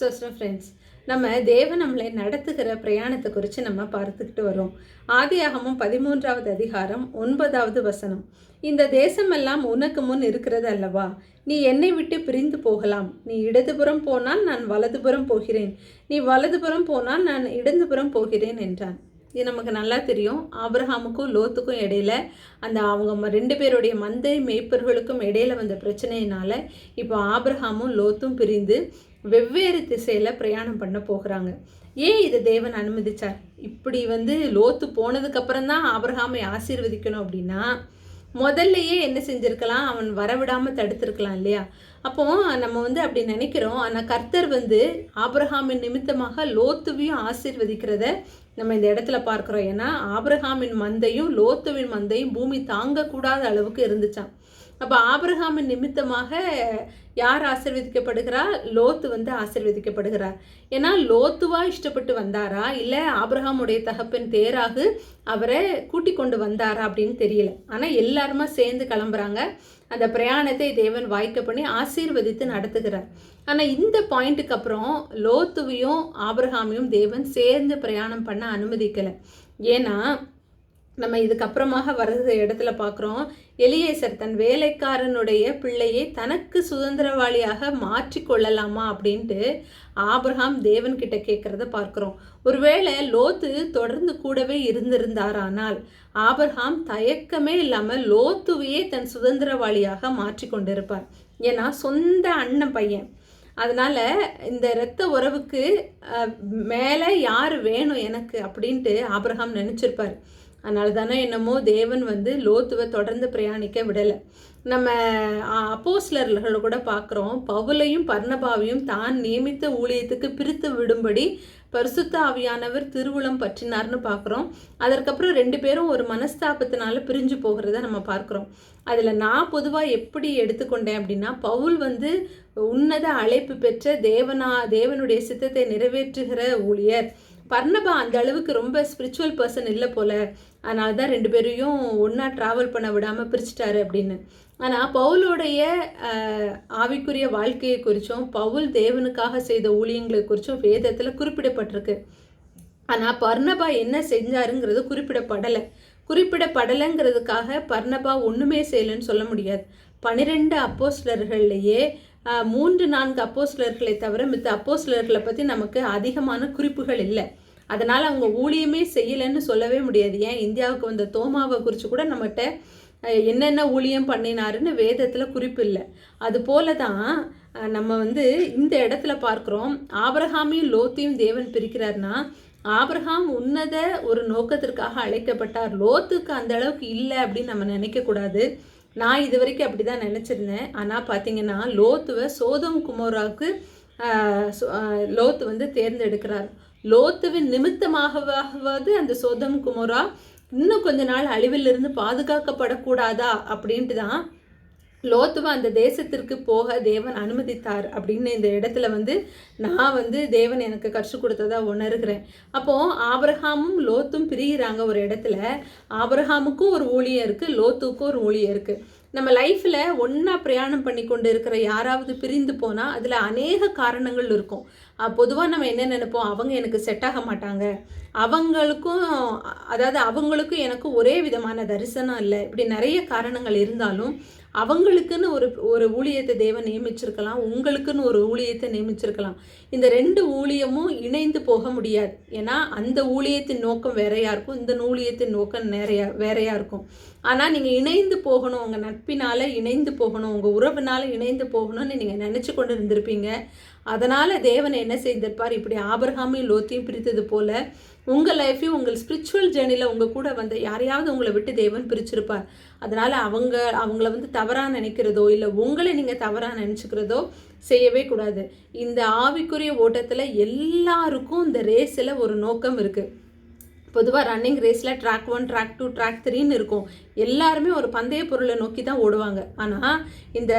Zoster friends நம்ம தேவன் நம்மளை நடத்துகிற பிரயாணத்தை குறித்து நம்ம பார்த்துக்கிட்டு வரோம். ஆதியாகமும் பதிமூன்றாவது அதிகாரம் ஒன்பதாவது வசனம். இந்த தேசமெல்லாம் உனக்கு முன் இருக்கிறது அல்லவா? நீ என்னை விட்டு பிரிந்து போகலாம். நீ இடதுபுறம் போனால் நான் வலதுபுறம் போகிறேன். நீ வலதுபுறம் போனால் நான் இடதுபுறம் போகிறேன் என்றான். இது நமக்கு நல்லா தெரியும். ஆப்ரஹாமுக்கும் லோத்துக்கும் இடையில அந்த அவங்க ரெண்டு பேருடைய மந்தை மேய்ப்பர்களுக்கும் இடையில வந்த பிரச்சனையினால இப்போ ஆப்ரஹாமும் லோத்தும் பிரிந்து வெவ்வேறு திசையில் பிரயாணம் பண்ண போகிறாங்க. ஏன் இதை தேவன் அனுமதிச்சார்? இப்படி வந்து லோத்து போனதுக்கப்புறம் தான் ஆபிரஹாமை ஆசீர்வதிக்கணும் அப்படின்னா முதல்லையே என்ன செஞ்சுருக்கலாம்? அவன் வரவிடாமல் தடுத்திருக்கலாம் இல்லையா? அப்போ நம்ம வந்து அப்படி நினைக்கிறோம். ஆனால் கர்த்தர் வந்து ஆபிரஹாமின் நிமித்தமாக லோத்துவையும் ஆசீர்வதிக்கிறத நம்ம இந்த இடத்துல பார்க்குறோம். ஏன்னா ஆபிரகாமின் மந்தையும் லோத்துவின் மந்தையும் பூமி தாங்கக்கூடாத அளவுக்கு இருந்துச்சான் அப்போ ஆபிரகாமின் நிமித்தமாக யார் ஆசிர்வதிக்கப்படுகிறா? லோத்து வந்து ஆசிர்வதிக்கப்படுகிறார். ஏன்னா லோத்துவா இஷ்டப்பட்டு வந்தாரா? இல்லை ஆபிரகாமுடைய தகப்பன் தேராகு அவரை கூட்டி கொண்டு வந்தாரா அப்படின்னு தெரியல. ஆனால் எல்லாருமா சேர்ந்து கிளம்புறாங்க. அந்த பிரயாணத்தை தேவன் வாய்க்க பண்ணி ஆசீர்வதித்து நடத்துகிறார். ஆனால் இந்த பாயிண்ட்டுக்கு அப்புறம் லோத்துவையும் ஆபிரகாமையும் தேவன் சேர்ந்து பிரயாணம் பண்ண அனுமதிக்கலை. ஏன்னா நம்ம இதுக்கப்புறமாக வர்றது இடத்துல பார்க்குறோம் எலியேசர் தன் வேலைக்காரனுடைய பிள்ளையை தனக்கு சுதந்திரவாளியாக மாற்றி கொள்ளலாமா அப்படின்ட்டு ஆபிரகாம் தேவன் கிட்ட கேட்குறத பார்க்குறோம். ஒருவேளை லோத்து தொடர்ந்து கூடவே இருந்திருந்தாரானால் ஆபர்ஹாம் தயக்கமே இல்லாமல் லோத்துவையே தன் சுதந்திரவாளியாக மாற்றி கொண்டிருப்பார். ஏன்னா சொந்த அண்ணன் பையன். அதனால் இந்த இரத்த உறவுக்கு மேலே யார் வேணும் எனக்கு அப்படின்ட்டு ஆபிரகாம் நினச்சிருப்பார். அதனால தானே என்னமோ தேவன் வந்து லோத்துவை தொடர்ந்து பிரயாணிக்க விடலை. நம்ம அப்போஸ்லர்கள் கூட பார்க்குறோம். பவுலையும் பர்ணபாவையும் தான் நியமித்த ஊழியத்துக்கு பிரித்து விடும்படி பரிசுத்த ஆவியானவர் திருவுளம் பற்றினார்னு பார்க்குறோம். அதற்கப்புறம் ரெண்டு பேரும் ஒரு மனஸ்தாபத்தினால பிரிஞ்சு போகிறத நம்ம பார்க்குறோம். அதில் நான் பொதுவாக எப்படி எடுத்துக்கொண்டேன் அப்படின்னா பவுல் வந்து உன்னத அழைப்பு பெற்ற தேவனா தேவனுடைய சித்தத்தை நிறைவேற்றுகிற ஊழியர். பர்ணபா அந்த அளவுக்கு ரொம்ப ஸ்பிரிச்சுவல் பர்சன் இல்லை போல. அதனால தான் ரெண்டு பேரையும் ஒன்றா ட்ராவல் பண்ண விடாமல் பிரிச்சிட்டாரு அப்படின்னு. ஆனால் பவுலோடைய ஆவிக்குரிய வாழ்க்கையை குறித்தும் பவுல் தேவனுக்காக செய்த ஊழியங்களை குறித்தும் வேதத்தில் குறிப்பிடப்பட்டிருக்கு. ஆனால் பர்ணபா என்ன செஞ்சாருங்கிறது குறிப்பிடப்படலை. குறிப்பிடப்படலைங்கிறதுக்காக பர்ணபா ஒன்றுமே செய்யலைன்னு சொல்ல முடியாது. பன்னிரெண்டு அப்போஸ்லர்கள்லையே மூன்று நான்கு அப்போஸ்லர்களை தவிர மித்த அப்போஸ்லர்களை பற்றி நமக்கு அதிகமான குறிப்புகள் இல்லை. அதனால் அவங்க ஊழியமே செய்யலைன்னு சொல்லவே முடியாது. ஏன்? இந்தியாவுக்கு வந்த தோமாவை குறித்து கூட நம்மகிட்ட என்னென்ன ஊழியம் பண்ணினாருன்னு வேதத்தில் குறிப்பு இல்லை. அது போல தான் நம்ம வந்து இந்த இடத்துல பார்க்குறோம். ஆபிரகாமையும் லோத்தையும் தேவன் பிரிக்கிறார்னா ஆபிரகாம் உன்னத ஒரு நோக்கத்திற்காக அழைக்கப்பட்டார். லோத்துக்கு அந்த அளவுக்கு இல்லை அப்படின்னு நம்ம நினைக்கக்கூடாது நான் இது வரைக்கும் அப்படி தான் நினச்சிருந்தேன். ஆனால் பார்த்தீங்கன்னா லோத்துவை சோதம் குமோராவுக்கு லோத்து வந்து தேர்ந்தெடுக்கிறார். லோத்துவின் நிமித்தமாகவாவது அந்த சோதம் குமோரா இன்னும் கொஞ்ச நாள் அழிவிலிருந்து பாதுகாக்கப்படக்கூடாதா அப்படின்ட்டு தான் லோத்துவா அந்த தேசத்திற்கு போக தேவன் அனுமதித்தார் அப்படின்னு இந்த இடத்துல வந்து நான் வந்து தேவன் எனக்கு கற்றுக் கொடுத்ததா உணர்கிறேன். அப்போ ஆபிரகாமும் லோத்தும் பிரிகிறாங்க ஒரு இடத்துல. ஆபிரகாமுக்கும் ஒரு ஊழியம் இருக்கு லோத்துக்கும் ஒரு ஊழியம் இருக்கு. நம்ம லைஃப்பில் ஒன்றா பிரயாணம் பண்ணி கொண்டு இருக்கிற யாராவது பிரிந்து போனால் அதில் அநேக காரணங்கள் இருக்கும். பொதுவாக நம்ம என்ன நினைப்போம்? அவங்க எனக்கு செட் ஆக மாட்டாங்க. அவங்களுக்கும் அதாவது அவங்களுக்கும் எனக்கும் ஒரே விதமான தரிசனம் இல்லை. இப்படி நிறைய காரணங்கள் இருந்தாலும் அவங்களுக்குன்னு ஒரு ஒரு ஊழியத்தை தேவன் நியமிச்சிருக்கலாம் உங்களுக்குன்னு ஒரு ஊழியத்தை நியமிச்சிருக்கலாம். இந்த ரெண்டு ஊழியமும் இணைந்து போக முடியாது. ஏன்னா அந்த ஊழியத்தின் நோக்கம் வேறையாக இருக்கும் இந்த ஊழியத்தின் நோக்கம் நிறையா வேறையாக இருக்கும். ஆனால் நீங்கள் இணைந்து போகணும் உங்கள் நட்பினால் இணைந்து போகணும் உங்கள் உறவினால் இணைந்து போகணும்னு நீங்கள் நினச்சி கொண்டு இருந்திருப்பீங்க அதனால் தேவன் என்ன செய்திருப்பார்? இப்படி ஆபிரகாமையும் லோத்தையும் பிரித்தது போல உங்கள் லைஃப்பையும் உங்கள் ஸ்பிரிச்சுவல் ஜேர்னியில் உங்கள் கூட வந்த யாரையாவது உங்களை விட்டு தேவன் பிரிச்சிருப்பார். அதனால் அவங்க அவங்கள வந்து தவறாக நினைக்கிறதோ இல்லை உங்களை நீங்கள் தவறாக நினச்சிக்கிறதோ செய்யவே கூடாது. இந்த ஆவிக்குரிய ஓட்டத்தில் எல்லாருக்கும் இந்த ரேஸில் ஒரு நோக்கம் இருக்குது பொதுவாக ரன்னிங் ரேஸில் track one track two track த்ரீன்னு இருக்கும். எல்லாருமே ஒரு பந்தய பொருளை நோக்கி தான் ஓடுவாங்க. ஆனால் இந்த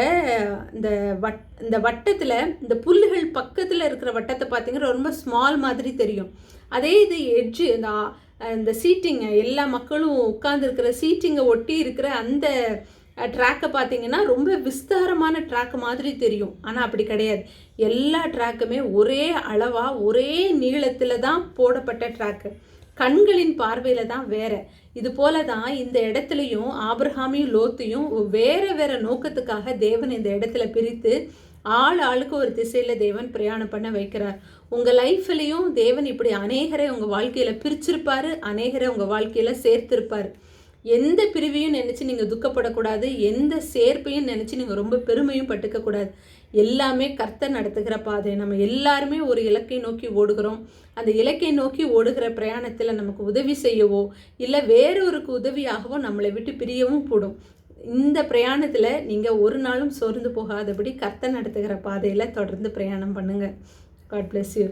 இந்த வட் இந்த வட்டத்தில் இந்த புல்லுகள் பக்கத்தில் இருக்கிற வட்டத்தை பார்த்தீங்கன்னா ரொம்ப ஸ்மால் மாதிரி தெரியும். அதே இது எட்ஜு இந்த இந்த சீட்டிங்கை எல்லா மக்களும் உட்காந்துருக்கிற சீட்டிங்கை ஒட்டி இருக்கிற அந்த ட்ராக்கை பார்த்தீங்கன்னா ரொம்ப விஸ்தாரமான ட்ராக் மாதிரி தெரியும். ஆனால் அப்படி கிடையாது. எல்லா ட்ராக்குமே ஒரே அளவாக ஒரே நீளத்தில் தான் போடப்பட்ட ட்ராக்கு கண்களின் பார்வையில் தான் வேற. இது போல தான் இந்த இடத்துலையும் ஆபிரஹாமையும் லோத்தையும் வேற வேற நோக்கத்துக்காக தேவன் இந்த இடத்துல பிரித்து ஆள் ஆளுக்கு ஒரு திசையில் தேவன் பிரயாணம் பண்ண வைக்கிறார். உங்கள் லைஃப்லேயும் தேவன் இப்படி அநேகரை உங்கள் வாழ்க்கையில் பிரிச்சிருப்பார் அநேகரை உங்கள் வாழ்க்கையில் சேர்த்திருப்பார். எந்த பிரிவையும் நினச்சி நீங்கள் துக்கப்படக்கூடாது எந்த சேர்ப்பையும் நினச்சி நீங்கள் ரொம்ப பெருமையும் பட்டுக்கக்கூடாது. எல்லாமே கர்த்தர் நடத்துகிற பாதை. நம்ம எல்லாருமே ஒரு இலக்கை நோக்கி ஓடுகிறோம். அந்த இலக்கை நோக்கி ஓடுகிற பிரயாணத்தில் நமக்கு உதவி செய்யவோ இல்லை வேறொருக்கு உதவியாகவோ நம்மளை விட்டு பிரியவும் போடும் இந்த பிரயாணத்தில் நீங்கள் ஒரு நாளும் சோர்ந்து போகாதபடி கர்த்தர் நடத்துகிற பாதையில் தொடர்ந்து பிரயாணம் பண்ணுங்கள் காட் பிளஸ் யூ